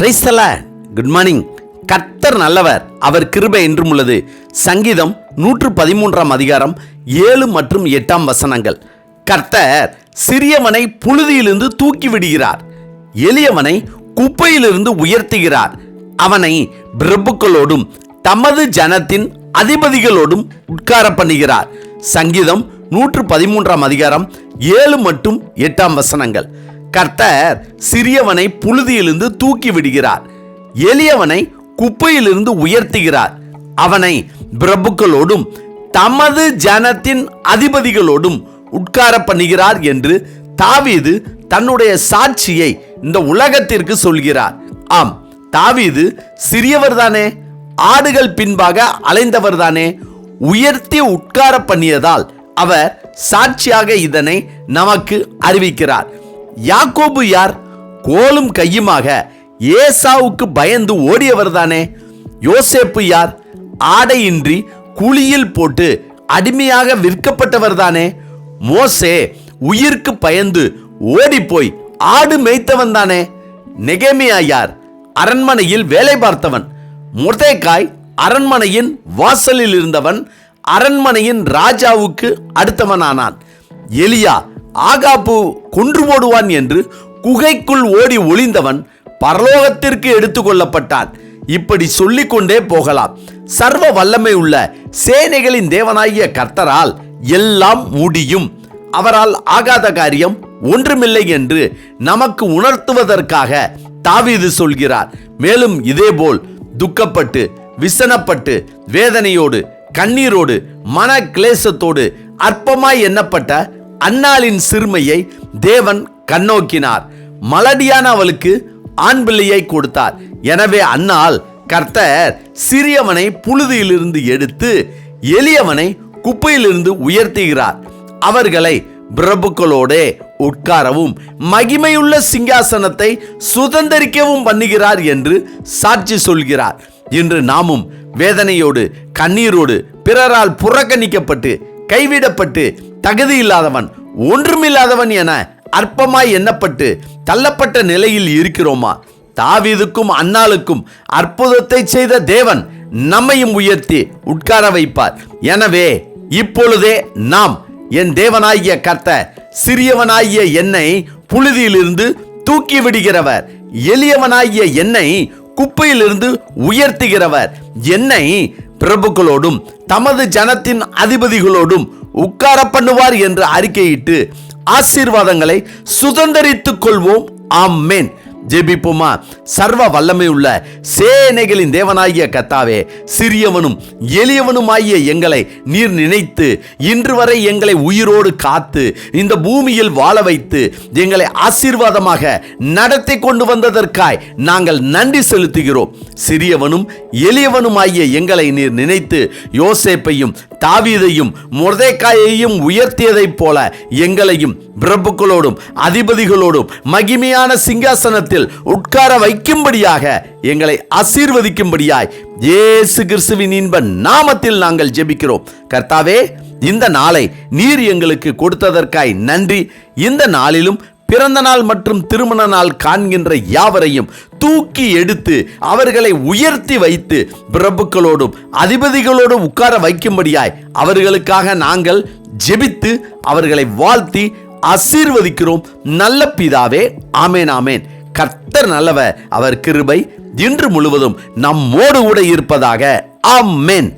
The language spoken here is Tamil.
பிரைஸ்தல குட் மார்னிங் கர்த்தர் நல்லவர். அவர் கிருபை என்றும் உள்ளது. சங்கீதம் நூற்று பதிமூன்றாம் அதிகாரம் ஏழு மற்றும் எட்டாம் வசனங்கள். கர்த்தர் சிறியவனை புழுதியிலிருந்து தூக்கி விடுகிறார். எளியவனை குப்பையிலிருந்து உயர்த்துகிறார். அவனை பிரபுக்களோடும் தமது ஜனத்தின் அதிபதிகளோடும் உட்கார பண்ணுகிறார். சங்கீதம் நூற்று பதிமூன்றாம் அதிகாரம் ஏழு மற்றும் எட்டாம் வசனங்கள். கர்த்தர் சிறியவனை புழுதியிலிருந்து தூக்கி விடுகிறார். எளியவனை குப்பையிலிருந்து உயர்த்துகிறார். அவனை பிரபுக்களோடும் தமது ஜனத்தின் அதிபதிகளோடும் உட்கார பண்ணுகிறார் என்று தாவீது தன்னுடைய சாட்சியை இந்த உலகத்திற்கு சொல்கிறார். ஆம் தாவீது சிறியவர்தானே ஆடுகள் பின்பாக அலைந்தவர்தானே உயர்த்தி உட்கார பண்ணியதால் அவர் சாட்சியாக இதனை நமக்கு அறிவிக்கிறார். யாக்கோபு யார்? கோலும் கையுமாக ஏசாவுக்கு பயந்து ஓடியவர்தானே யோசேப்பு யார்? ஆடையின்றி குழியில் போட்டு அடிமையாக விற்கப்பட்டவர்தானே மோசே உயிருக்கு பயந்து ஓடிப்போய் ஆடு மேய்த்தவன் தானே? நெகேமியா யார்? அரண்மனையில் வேலை பார்த்தவன். முர்தேக்காய் அரண்மனையின் வாசலில் இருந்தவன் அரண்மனையின் ராஜாவுக்கு அடுத்தவனானான். எலியா ஆகாப்பு கொன்று போடுவான் என்று குகைக்குள் ஓடி ஒளிந்தவன் பரலோகத்திற்கு எடுத்துக்கொள்ளப்பட்டான் இப்படி சொல்லிக்கொண்டே போகலாம். சர்வ வல்லமை உள்ள சேனைகளின் தேவனாகிய கர்த்தரால் எல்லாம் முடியும். அவரால் ஆகாத காரியம் ஒன்றுமில்லை என்று நமக்கு உணர்த்துவதற்காக தாவீது சொல்கிறார். மேலும் இதேபோல் துக்கப்பட்டு விசனப்பட்டு வேதனையோடு கண்ணீரோடு மன கிளேசத்தோடு அற்பமாய் எண்ணப்பட்ட அன்னாளின் சிறுமையை தேவன் கண்ணோக்கினார். மலடியான அவளுக்கு ஆண் பிள்ளையை கொடுத்தார். எனவே அன்னாள் கர்த்தர் சிறியவனை புழுதியிலிருந்து எடுத்து எளியவனை குப்பையிலிருந்து உயர்த்துகிறார். அவர்களை பிரபுக்களோடே உட்காரவும் மகிமையுள்ள சிங்காசனத்தை சுதந்தரிக்கவும் பண்ணுகிறார் என்று சாட்சி சொல்கிறார். இன்று நாமும் வேதனையோடு கண்ணீரோடு பிறரால் புறக்கணிக்கப்பட்டு கைவிடப்பட்டு தகுதி இல்லாதவன் ஒன்றுமில்லாதவன் என அற்பமாய் எண்ணப்பட்டு தள்ளப்பட்ட நிலையில் இருக்கிறோமா? தாவீதுக்கும் அன்னாளுக்கும் அற்புதத்தை செய்த தேவன் நம்மையும் உயர்த்தி உட்கார வைப்பார். எனவே இப்பொழுதே நாம் என் தேவனாகிய கர்த்த சிறியவனாகிய என்னை புழுதியிலிருந்து தூக்கி விடுகிறவர் எளியவனாகிய என்னை குப்பையிலிருந்து உயர்த்துகிறவர் என்னை பிரபுக்களோடும் தமது ஜனத்தின் அதிபதிகளோடும் உட்கார பண்ணுவார் என்று அறிக்கையிட்டு ஆசீர்வாதங்களை சுதந்திரித்துக் கொள்வோம். ஆமேன். ஜெபிப்போமா? சர்வ வல்லமை உள்ள சேனைகளின் தேவனாகிய கத்தாவே சிறியவனும் எளியவனுமாகிய எங்களை நீர் நினைத்து இன்று வரை எங்களை உயிரோடு காத்து இந்த பூமியில் வாழ வைத்து எங்களை ஆசீர்வாதமாக நடத்தி கொண்டு வந்ததற்காய் நாங்கள் நன்றி செலுத்துகிறோம். சிறியவனும் எளியவனுமாகிய எங்களை நீர் நினைத்து யோசேப்பையும் தாவீதையும் முரதைக்காயையும் உயர்த்தியதைப் போல எங்களையும் பிரபுக்களோடும் அதிபதிகளோடும் மகிமையான சிங்காசனத்தில் உட்கார வைக்கும்படியாக எங்களை ஆசீர்வதிக்கும்படியாய் இயேசு கிறிஸ்துவின் இன்ப நாமத்தில் நாங்கள் ஜெபிக்கிறோம். கர்த்தாவே இந்த நாளை நீர் எங்களுக்கு கொடுத்ததற்காய் நன்றி. இந்த நாளிலும் பிறந்த நாள் மற்றும் திருமண நாள் காண்கின்ற யாவரையும் தூக்கி எடுத்து அவர்களை உயர்த்தி வைத்து பிரபுக்களோடும் அதிபதிகளோடும் உட்கார வைக்கும்படியாய் அவர்களுக்காக நாங்கள் ஜெபித்து அவர்களை வாழ்த்தி ஆசீர்வதிக்கிறோம். நல்ல பிதாவே ஆமேன் ஆமேன். கர்த்தர் நல்லவர் அவர் கிருபை இன்று முழுவதும் நம்மோடு கூட இருப்பதாக. ஆமேன்.